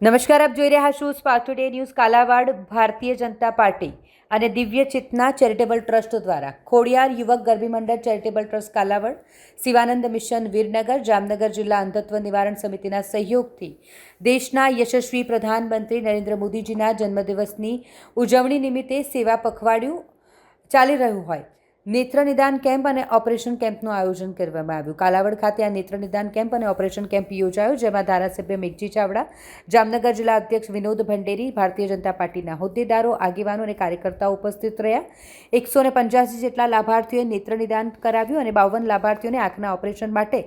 નમસ્કાર, આપ જોઈ રહ્યા છો spark today news Kalavad Bharatiya Janata party અને દિવ્ય ચેતના ચેરિટેબલ ટ્રસ્ટ દ્વારા Khodiyar Yuvak Garbi Mandal charitable trust Kalavad, Shivanand mission Virnagar, Jamnagar જિલ્લા અંધત્વ નિવારણ સમિતિના સહયોગથી દેશના યશસ્વી પ્રધાનમંત્રી નરેન્દ્ર મોદીજીના જન્મદિવસની ઉજવણી નિમિત્તે સેવા પખવાડિયું ચાલી રહ્યું હોય. નેત્ર નિદાન કેમ્પ અને ઓપરેશન કેમ્પનું આયોજન કરવામાં આવ્યું. કાલાવડ ખાતે આ નેત્ર નિદાન કેમ્પ અને ઓપરેશન કેમ્પ યોજાયો, જેમાં ધારાસભ્ય મેઘજી ચાવડા, જામનગર જિલ્લા અધ્યક્ષ વિનોદ ભંડેરી, ભારતીય જનતા પાર્ટીના હોદ્દેદારો, આગેવાનો અને કાર્યકર્તાઓ ઉપસ્થિત રહ્યા. એકસો ને પંચ્યાસી જેટલા લાભાર્થીઓએ નેત્ર નિદાન કરાવ્યું અને બાવન લાભાર્થીઓને આંખના ઓપરેશન માટે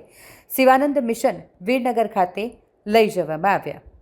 શિવાનંદ મિશન વીરનગર ખાતે લઈ જવામાં આવ્યા.